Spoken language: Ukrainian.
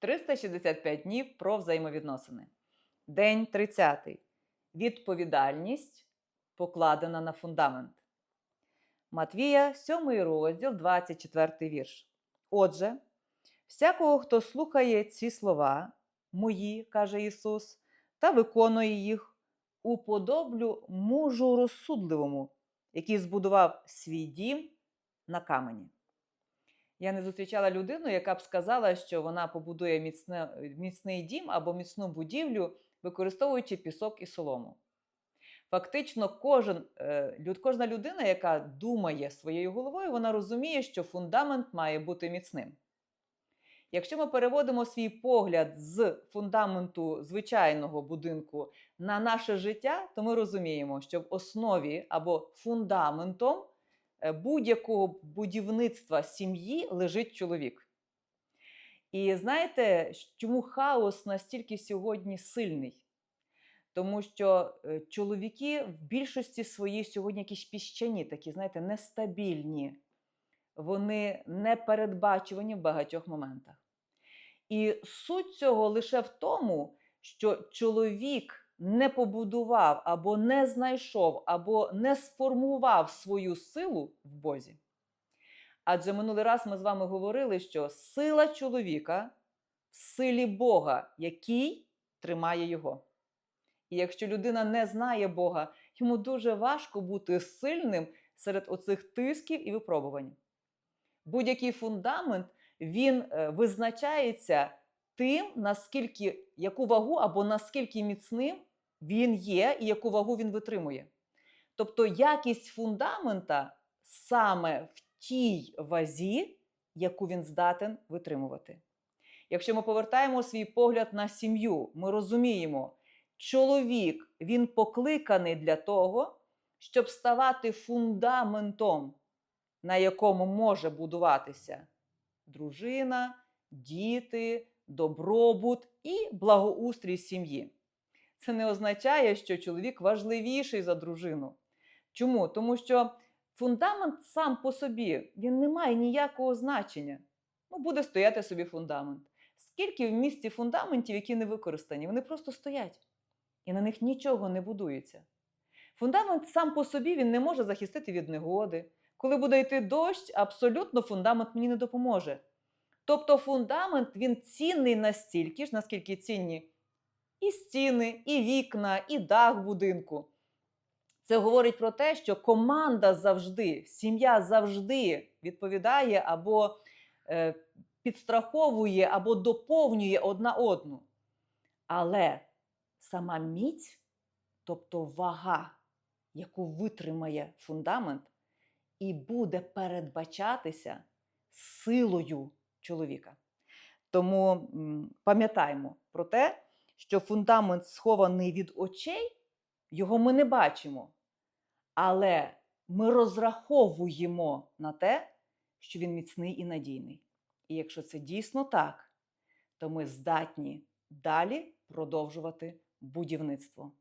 365 днів про взаємовідносини. День 30. Відповідальність покладена на фундамент. Матвія, 7 розділ, 24 вірш. Отже, всякого, хто слухає ці слова, мої, каже Ісус, та виконує їх, уподоблю мужу розсудливому, який збудував свій дім на камені. Я не зустрічала людину, яка б сказала, що вона побудує міцне, міцний дім або міцну будівлю, використовуючи пісок і солому. Фактично, кожен, е, кожна людина, яка думає своєю головою, вона розуміє, що фундамент має бути міцним. Якщо ми переводимо свій погляд з фундаменту звичайного будинку на наше життя, то ми розуміємо, що в основі або фундаментом будь-якого будівництва сім'ї лежить чоловік. І знаєте, чому хаос настільки сьогодні сильний? Тому що е, чоловіки в більшості своїй сьогодні якісь піщані, такі, знаєте, нестабільні, вони непередбачувані в багатьох моментах. І суть цього лише в тому, що чоловік не побудував або не знайшов, або не сформував свою силу в Бозі. Адже минулий раз ми з вами говорили, що сила чоловіка в силі Бога, який тримає його. І якщо людина не знає Бога, йому дуже важко бути сильним серед оцих тисків і випробувань. Будь-який фундамент він е, визначається тим, наскільки яку вагу або наскільки міцним він є і яку вагу він витримує. Тобто якість фундамента саме в тій вазі, яку він здатен витримувати. Якщо ми повертаємо свій погляд на сім'ю, ми розуміємо, чоловік він покликаний для того, щоб ставати фундаментом, на якому може будуватися дружина, діти, добробут і благоустрій сім'ї. Це не означає, що чоловік важливіший за дружину. Чому? Тому що фундамент сам по собі він не має ніякого значення. Ну, буде стояти собі фундамент. Скільки в місті фундаментів, які не використані, вони просто стоять, і на них нічого не будується. Фундамент сам по собі він не може захистити від негоди. Коли буде йти дощ, абсолютно фундамент мені не допоможе. Тобто фундамент він цінний настільки ж, наскільки цінні і стіни, і вікна, і дах будинку. Це говорить про те, що команда завжди, сім'я завжди відповідає або е, підстраховує, або доповнює одна одну. Але сама міць, тобто вага, яку витримає фундамент, і буде передбачатися силою чоловіка. Тому пам'ятаємо про те, що фундамент схований від очей, його ми не бачимо. Але ми розраховуємо на те, що він міцний і надійний. І якщо це дійсно так, то ми здатні далі продовжувати будівництво.